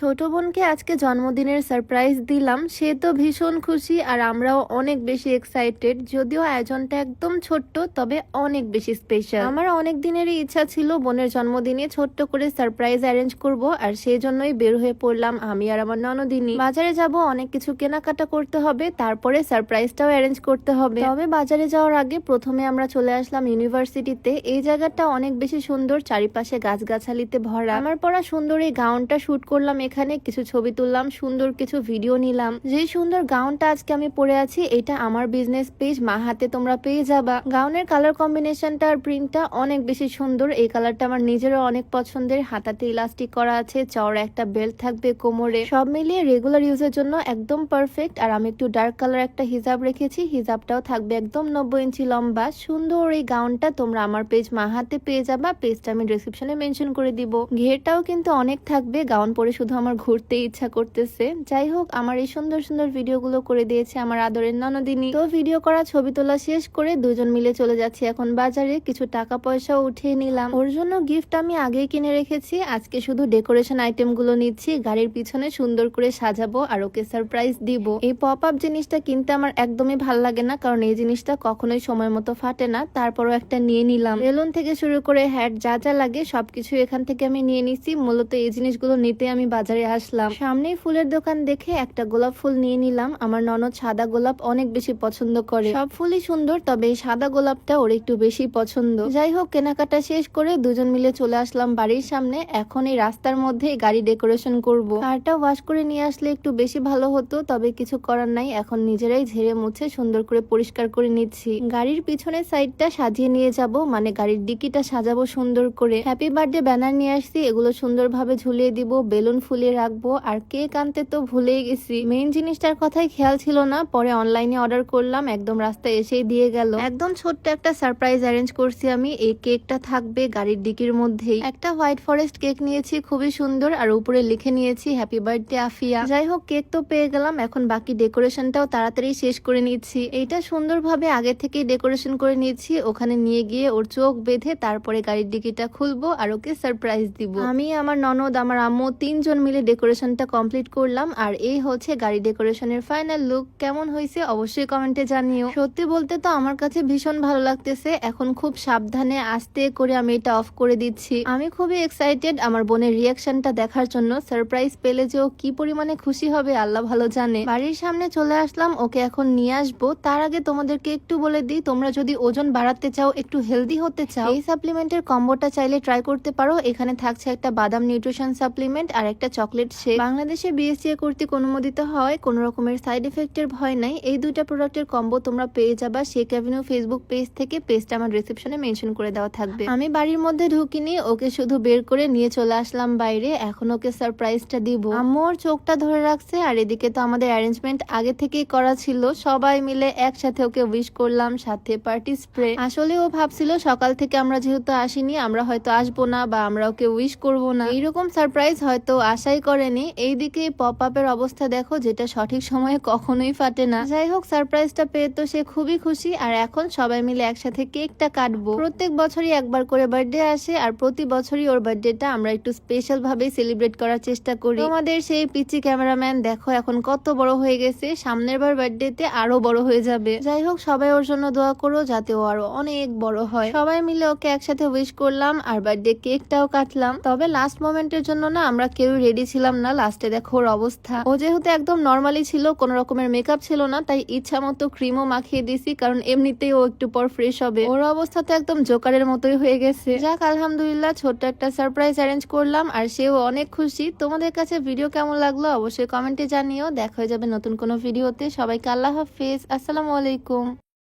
ছোট বোনকে আজকে জন্মদিনের সারপ্রাইজ দিলাম। সে তো ভীষণ খুশি আর আমরাও অনেক বেশি এক্সাইটেড যদিও আয়োজনটা একদম ছোট্ট, তবে অনেক বেশি স্পেশাল আমার অনেক দিনেরই ইচ্ছা ছিল বোনের জন্মদিনে ছোট্ট করে সারপ্রাইজ অ্যারেঞ্জ করব আর সেই জন্যই বের হয়ে পড়লাম আমি আর আমার ননদিনী। বাজারে যাব, অনেক কিছু কেনাকাটা করতে হবে, তারপরে সারপ্রাইজটাও অ্যারেঞ্জ করতে হবে। তবে বাজারে যাওয়ার আগে প্রথমে আমরা চলে আসলাম ইউনিভার্সিটিতে। এই জায়গাটা অনেক বেশি সুন্দর, চারিপাশে গাছগাছালিতে ভরা। আমার পরা সুন্দর এই গাউনটা শুট করলাম এখানে কিছু ছবি তুললাম, সুন্দর কিছু ভিডিও নিলাম। যে সুন্দর গাউনটা আজকে আমি পরে আছি, এটা আমার বিজনেস পেজ মা হাতে তোমরা পেয়ে যাবা। গাউনের কালার কম্বিনেশনটা আর প্রিন্টটা অনেক বেশি সুন্দর। এই কালারটা আমার নিজেরও অনেক পছন্দের। হাতাতে ইলাস্টিক করা আছে চওড়া একটা বেল্ট থাকবে কোমরে। সব মিলিয়ে রেগুলার ইউজের জন্য একদম পারফেক্ট আর আমি একটু ডার্ক কালার একটা হিজাব রেখেছি। হিজাবটাও থাকবে একদম নব্বই ইঞ্চি লম্বা। সুন্দর এই গাউনটা তোমরা আমার পেজ মা হাতে পেয়ে যাবা। পেজটা আমি ডিসক্রিপশনে মেনশন করে দিব। ঘেরটাও কিন্তু অনেক থাকবে। গাউন পরে শুধু আমার ঘুরতে ইচ্ছা করতেছে। যাই হোক, আমার এই সুন্দর সুন্দর ভিডিওগুলো করে দিয়েছে আমার আদরের ননদিনী। তো ভিডিও করা, ছবি তোলা শেষ করে দুজন মিলে চলে যাচ্ছি এখন বাজারে। কিছু টাকা পয়সাও উঠিয়ে নিলাম। ওর জন্য গিফট আমি আগেই কিনে রেখেছি। আজকে শুধু ডেকোরেশন আইটেমগুলো নিচ্ছি। গাড়ির পিছনে সুন্দর করে সাজাবো আর ওকে সারপ্রাইজ দিব। এই পপ আপ জিনিসটা কিনতে আমার একদমই ভালো লাগে না, কারণ এই জিনিসটা কখনোই সময় মতো ফাটে না। তারপরও একটা নিয়ে নিলাম। বেলুন থেকে শুরু করে হ্যাট যা যা লাগে সবকিছু এখান থেকে আমি নিয়ে নিছি মূলত এই জিনিসগুলো নিতে আমি বাজারে আসলাম। সামনেই ফুলের দোকান দেখে একটা গোলাপ ফুল নিয়ে নিলাম। আমার ননদ সাদা গোলাপ অনেক বেশি পছন্দ করে। সব ফুলই সুন্দর, তবে সাদা গোলাপটা ওর একটু বেশি পছন্দ। যাই হোক, কেনাকাটা শেষ করে দুজন মিলে চলে আসলাম বাড়ির সামনে। এখন এই রাস্তার মধ্যে গাড়ি ডেকোরেশন করব। কারটা ওয়াশ করে নিয়ে আসলে একটু বেশি ভালো হতো, তবে কিছু করার নাই। এখন নিজেরাই ঝেড়ে মুছে সুন্দর করে পরিষ্কার করে নিচ্ছি। গাড়ির পিছনের সাইডটা সাজিয়ে নিয়ে যাব মানে গাড়ির ডিকিটা সাজাবো সুন্দর করে। হ্যাপি বার্থডে ব্যানার নিয়ে আসছি, এগুলো সুন্দরভাবে ঝুলিয়ে দিব, বেলুন ফুলিয়ে রাখব, আর কেক আনতে তো ভুলেই গেছি। মেইন জিনিসটার কথাই খেয়াল ছিল না, পরে অনলাইনে অর্ডার করলাম, একদম রাস্তায় এসেই দিয়ে গেল। একদম ছোট্ট একটা সারপ্রাইজ অ্যারেঞ্জ করছি আমি, এই কেকটা থাকবে গাড়ির ডিকির মধ্যেই। একটা হোয়াইট ফরেস্ট কেক নিয়েছি, খুবই সুন্দর, আর উপরে লিখে নিয়েছি হ্যাপি বার্থডে আফিয়া যাই হোক, কেক তো পেয়ে গেলাম, এখন বাকি ডেকোরেশনটাও তাড়াতাড়ি শেষ করে নিচ্ছি। এইটা সুন্দরভাবে আগে থেকেই ডেকোরেশন করে নিয়েছি ওখানে নিয়ে গিয়ে ওর চোখ বেঁধে তারপরে গাড়ির ডিকিটা খুলবো, আর ওকে সারপ্রাইজ দিব। আমি, আমার ননদ, আমার আম্মু, তিনজন ডেকোরেশনটা কমপ্লিট করলাম, আর এই হচ্ছে গাড়ি ডেকোরেশনের ফাইনাল লুক। কেমন হয়েছে অবশ্যই কমেন্টে জানিও। সত্যি বলতে তো আমার কাছে ভীষণ ভালো লাগতেছে। এখন খুব সাবধানে আস্তে করে আমি এটা অফ করে দিচ্ছি। আমি খুবই এক্সাইটেড আমার বোনের রিয়াকশনটা দেখার জন্য। সারপ্রাইজ পেলে যে ও কি পরিমাণে খুশি হবে, আল্লাহ ভালো জানে। বাড়ির সামনে চলে আসলাম, ওকে এখন নিয়ে আসব। তার আগে তোমাদেরকে একটু বলে দিই, তোমরা যদি ওজন বাড়াতে চাও, একটু হেলদি হতে চাও, এই সাপ্লিমেন্টের কম্বোটা চাইলে ট্রাই করতে পারো। এখানে থাকছে একটা বাদাম নিউট্রিশন সাপ্লিমেন্ট আর একটা চকলেট শেক। বাংলাদেশে বিএসসি কর্তৃক অনুমোদিত হয়, কোন রকমের সাইড এফেক্টের ভয় নাই। এই দুইটা প্রোডাক্টের কম্বো তোমরা পেয়ে যাবা। শেক অ্যাভিনিউ ফেসবুক পেজ থেকে পেজটা আমার রিসেপশনে মেনশন করে দেওয়া থাকবে। আমি বাড়ির মধ্যে ঢুকিনি, ওকে শুধু বের করে নিয়ে চলে আসলাম বাইরে। এখন ওকে সারপ্রাইজটা দিব। আম্মু ওর চোখটা ধরে রাখছে, আর এদিকে তো আমাদের অ্যারেঞ্জমেন্ট আগে থেকেই করা ছিল। সবাই মিলে একসাথে ওকে উইশ করলাম, সাথে পার্টি স্প্রে আসলে ও ভাবছিল সকাল থেকে আমরা যেহেতু আসিনি, আমরা হয়তো আসব না বা আমরা ওকে উইশ করব না। এইরকম সারপ্রাইজ হয়তো আশাই করেনি। এইদিকে পপ আপের অবস্থা দেখো, যেটা সঠিক সময়ে কখনোই ফাটে না। যাই হোক সারপ্রাইজটা পেয়ে তো সে খুবই খুশি। আর এখন সবাই মিলে একসাথে কেকটা কাটবো। প্রত্যেক বছরই একবার করে বার্থডে আসে, আর প্রতি বছরই ওর বার্থডেটা আমরা একটু স্পেশাল ভাবে সেলিব্রেট করার চেষ্টা করি। আমাদের সেই পিচি ক্যামেরাম্যান দেখো, এখন কত বড় হয়ে গেছে। সামনের বার বার্থডেতে আরও বড় হয়ে যাবে। যাই হোক, সবাই ওর জন্য দোয়া করো যাতে ও আরও অনেক বড় হয়। সবাই মিলে ওকে একসাথে উইশ করলাম, আর বার্থডে কেকটাও কাটলাম। তবে লাস্ট মোমেন্টের জন্য না আমরা কেউ রেডি ছিলাম না লাস্টে দেখো ওর অবস্থা। ও যেহেতু একদম নর্মালি ছিল, কোন রকমের মেকআপ ছিল না, তাই ইচ্ছা মতো ক্রিমও মাখিয়ে দিছি, কারণ এমনিতেই ও একটু পর ফ্রেশ হবে। ওর অবস্থা তো একদম জোকারের মতোই হয়ে গেছে। যাক, আলহামদুলিল্লাহ, ছোট্ট একটা সারপ্রাইজ অ্যারেঞ্জ করলাম, আর সেও অনেক খুশি। তোমাদের কাছে ভিডিও কেমন লাগল অবশ্যই কমেন্টে জানিও। দেখা হয়ে যাবে নতুন কোনো ভিডিওতে সবাইকে আল্লাহ হাফিজ। আসসালামু আলাইকুম।